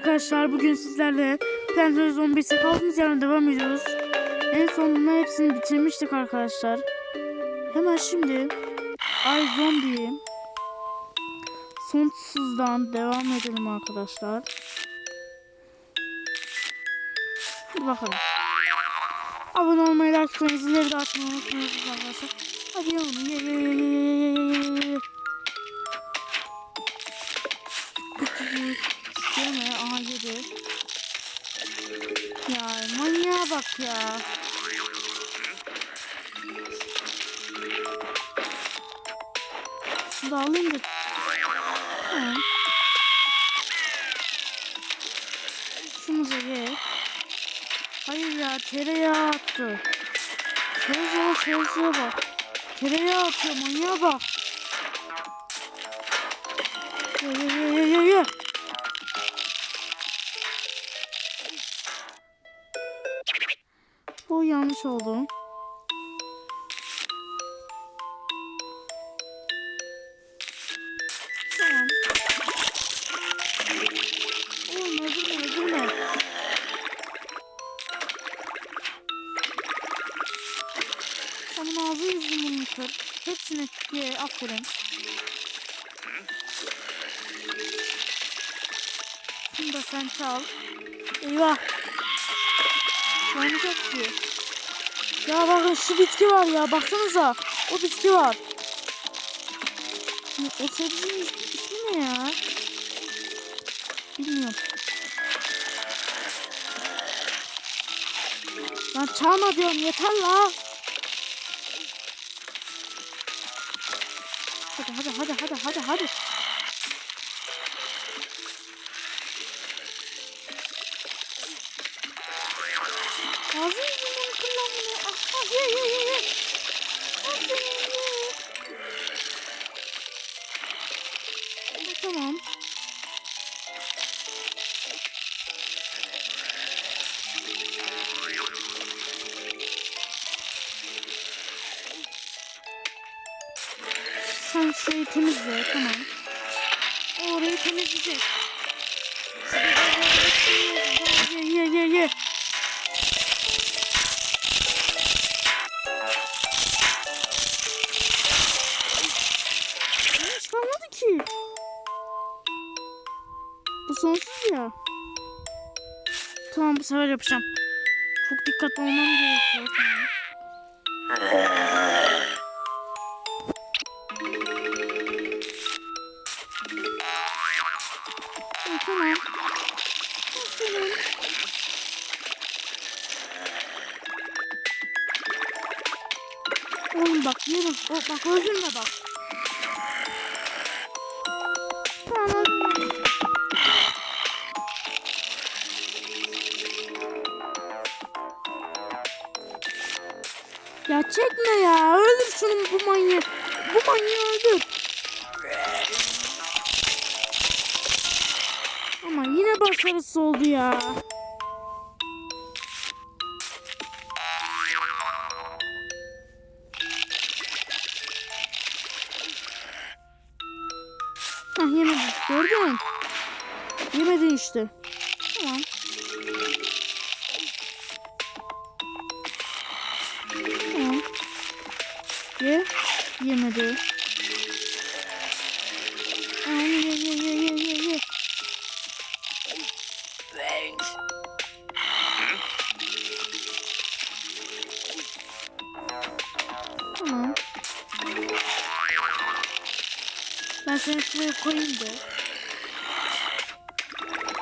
arkadaşlar bugün sizlerle Plants Zombies'e kaldığımız yerden devam ediyoruz. En sonunda hepsini bitirmiştik arkadaşlar. Hemen şimdi Ay Zombie sonsuzdan devam edelim arkadaşlar. Hadi bakalım. Abone olmayı, like atmayı, zilleri de açmayı unutmayın arkadaşlar. Hadi yavrum ye ye ye ye ye ye ye yedi. Ya manyağa bak ya. Şunu da alayım da. Tamam. Şunu da ye. Hayır ya tereyağı attı. Tereyağı tereyağı bak. Tereyağı atıyor manyağa bak. Ye ye ye ye ye ye. Bu yanlış oldu. Tamam. Oğlum öldürme öldürme. Tamam ağzı yüzünü kır. Hepsini ye aferin. Bunu sen çal. Eyvah. Yanacak ki. Ya bakın şu bitki var ya baksanıza. O bitki var. O sebzenin ismi ne ya? Bilmiyorum. Lan çalma diyorum yeter la. Şurayı temizle tamam. Orayı temizleyecek. Ye ye ye ye. Hiç kalmadı ki. Bu sonsuz ya. Tamam bu sefer yapacağım. Çok dikkatli olmam gerekiyor. Tamam. Bak yürü. O, bak öldürme bak. Ya çekme ya. Öldür şunu bu manyağı. Bu manyağı öldür. Ama yine başarısız oldu ya. İşte. Tamam. Tamam. Ye. Yemedi. Aa, ye ye ye ye ye ye. Tamam. Ben seni şuraya koyayım da.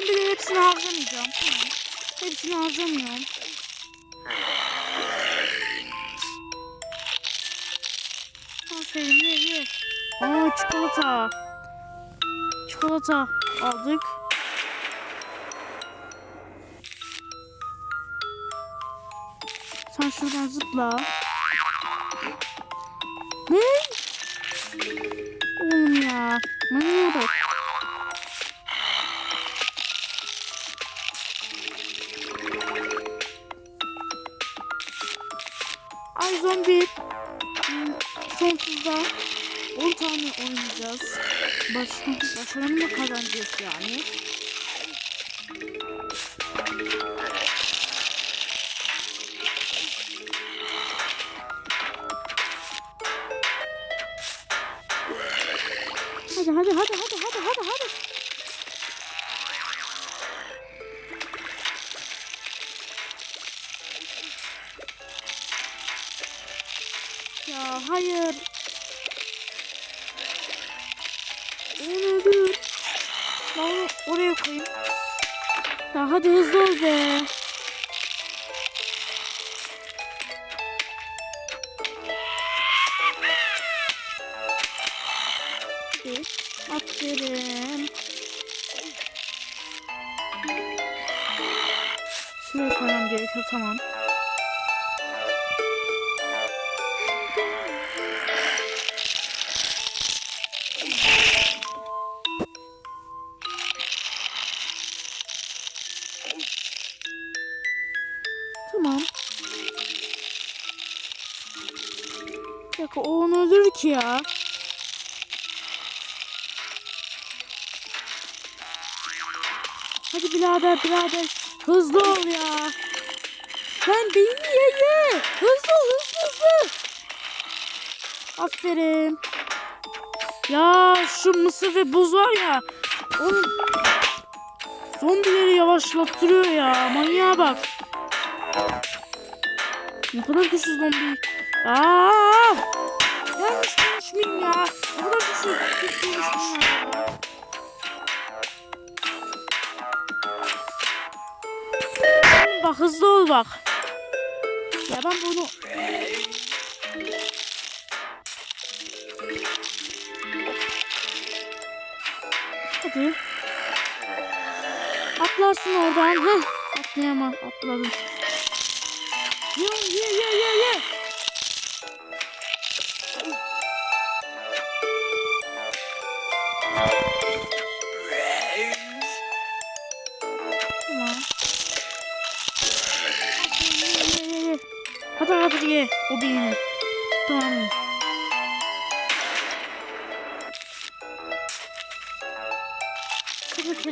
zombileri hepsini harcamayacağım. Tamam. Hepsini harcamıyorum. Aferin ye. Aa çikolata. Çikolata aldık. Sen şuradan zıpla. Ne? Oğlum ya. Manyağa bak. Başarımı mı kazanacağız yani? Hadi hadi hadi hadi hadi hadi hadi. Ya hayır. Onu dur. Ben oraya koyayım. Ya hadi hızlı ol be. Ya. Hadi birader birader. Hızlı ol ya. Sen beni ye ye. Hızlı ol hızlı hızlı. Aferin. Ya şu mısır ve buz var ya. Oğlum. Zombileri yavaşlattırıyor ya. Manyağa bak. Ne kadar güçlü zombi. Aa! Yanlış konuşmayayım ya. Güçlü konuşmayayım ya. Oğlum Bak hızlı ol bak. Ya ben bunu... Hadi. Atlarsın oradan. Heh. Atlayamam. Atladım. Ye ye ye ye ye.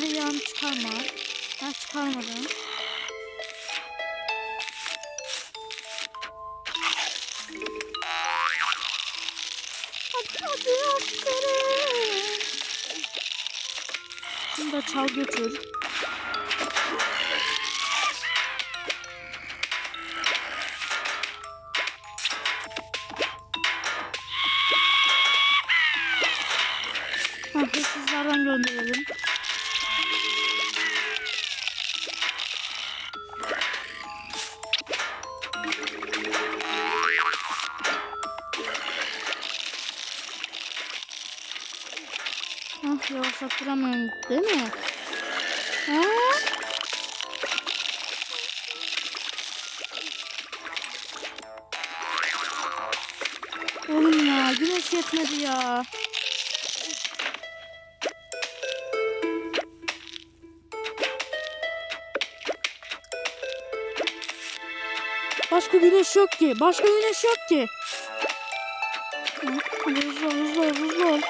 Tereyağını çıkarma. Ben çıkarmadım. Hadi hadi aferin. Bunu da çal götür. Ah yavaşlattıramıyorum değil mi? Ha? Oğlum ya güneş yetmedi ya. Başka güneş yok ki. Başka güneş yok ki. Hızlı ol, hızlı ol, hızlı ol.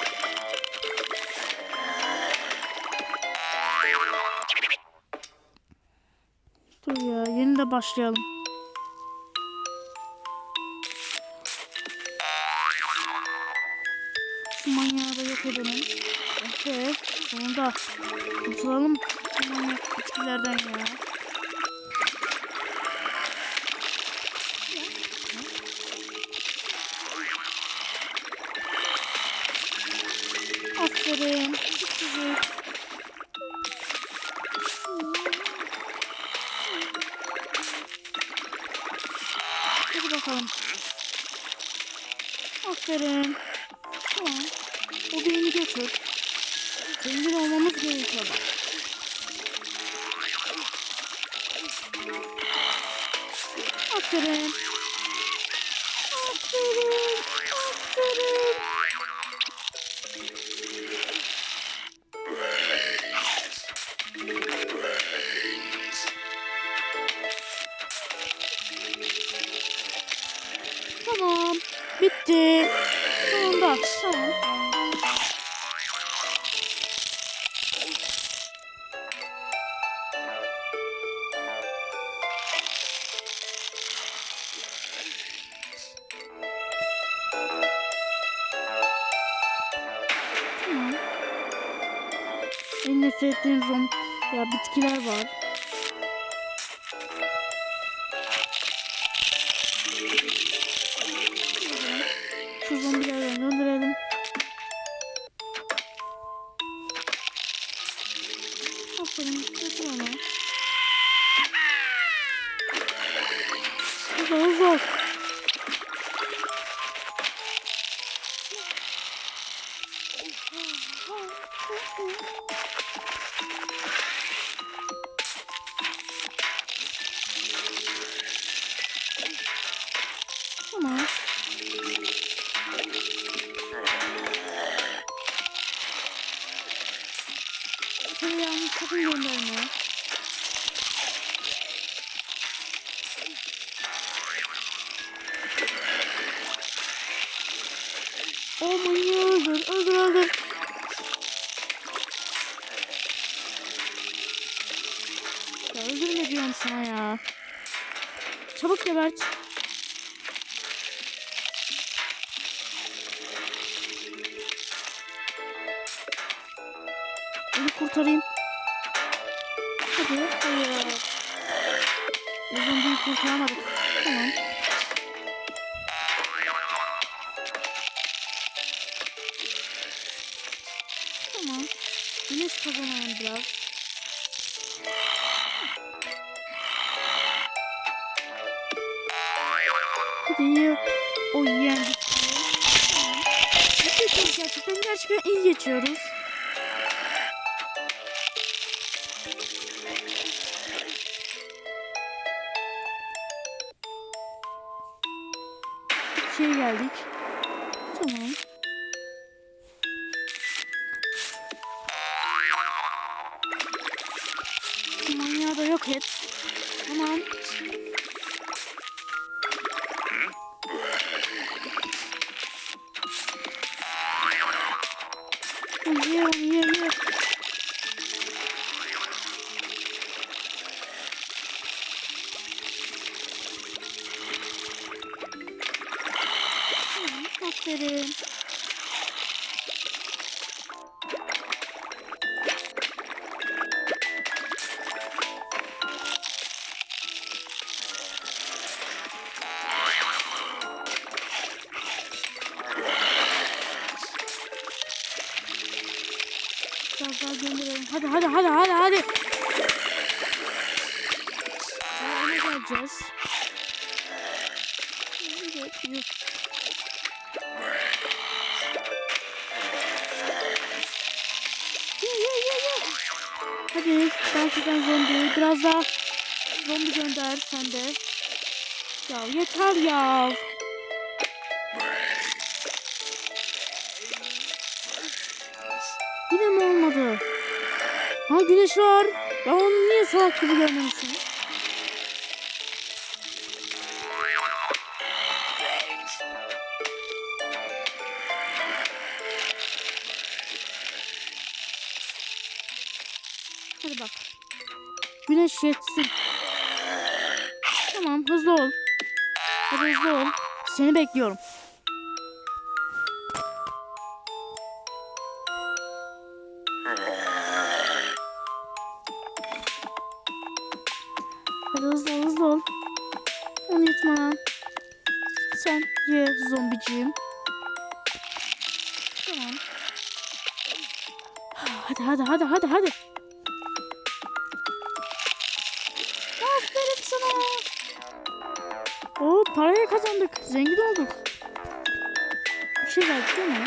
Ya, yeni de başlayalım. Şu manyağı da yok edelim. Evet, sonunda kurtulalım bu manyak bitkilerden ya. Aferin. Küçücük. Aferin. Tamam. O beyni götür. Zengin olmamız gerekiyor bak. Aferin. Tamam. Onu kurtarayım. Hadi, hayır. Bu zombiyi kurtaramadık. Tamam. Tamam. Güneş kazanalım biraz. Hadi. O yendik. Gerçekten? Gerçekten iyi geçiyoruz. League. Tamam, Aferin. Biraz daha gönderelim. Hadi hadi hadi hadi hadi. Daha öne geleceğiz. Evet, yürü. Hadi gerçekten zombi. Biraz daha zombi gönder sen de. Ya yeter ya. Yine mi olmadı? Ha güneş var. Ben onu niye salak gibi görmemişim? Güneş yetsin. Tamam hızlı ol. Hadi hızlı ol. Seni bekliyorum. Hadi hızlı ol hızlı ol. Onu yutma. Sen ye zombiciğim. Tamam. Hadi hadi hadi hadi hadi. Parayı kazandık. Zengin olduk. bir şey geldi değil mi?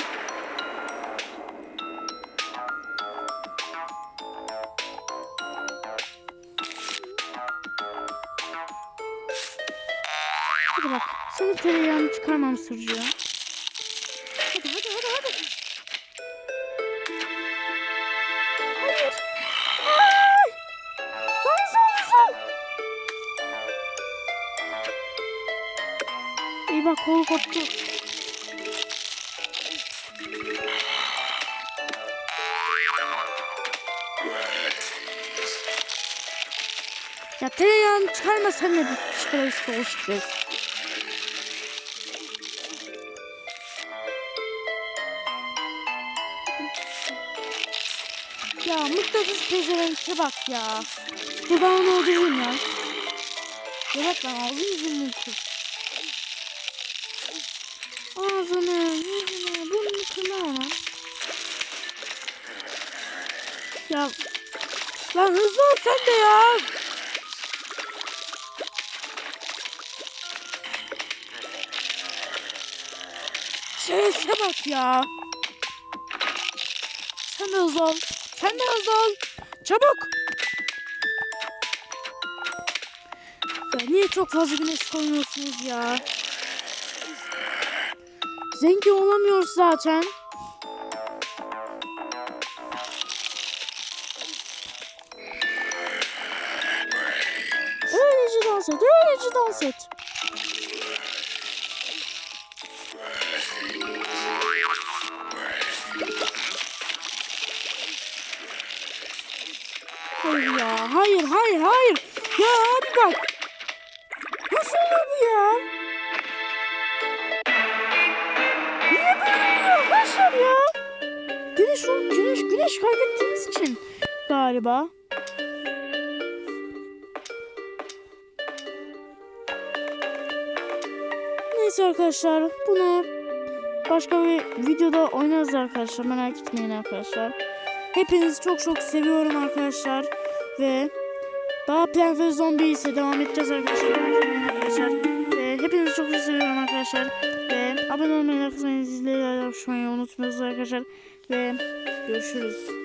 Hadi bak. Senin tereyağını çıkarmam sırrı Kolu koptu. Ya tereyağını çıkarma sen de bir ol şerefsiz. Ya mıknatıs pezevenke bak ya. Dur ben onu öldüreyim ya. Evet lan ağzını yüzünü kır. Ağzını, yüzünü, burnunu kırma ona. Ya Lan hızlı ol sen de ya. Şerefsize bak ya. Sen de hızlı ol. Sen de hızlı ol. Çabuk. Ya niye çok fazla güneş koymuyorsunuz ya? Zengin olamıyoruz zaten. Öylece dans et, öylece dans et. Hayır ya, hayır, hayır, hayır. Ya abi bak. Güneş, güneş, güneş kaybettiğimiz için galiba. Neyse arkadaşlar bunu başka bir videoda oynarız arkadaşlar merak etmeyin arkadaşlar. Hepinizi çok çok seviyorum arkadaşlar ve daha Plan ve Zombie ise devam edeceğiz arkadaşlar. Arkadaşlar. Ve hepinizi çok çok seviyorum arkadaşlar. Ve abone olmayı, like atmayı, izlemeyi, paylaşmayı unutmuyoruz arkadaşlar. Ve görüşürüz.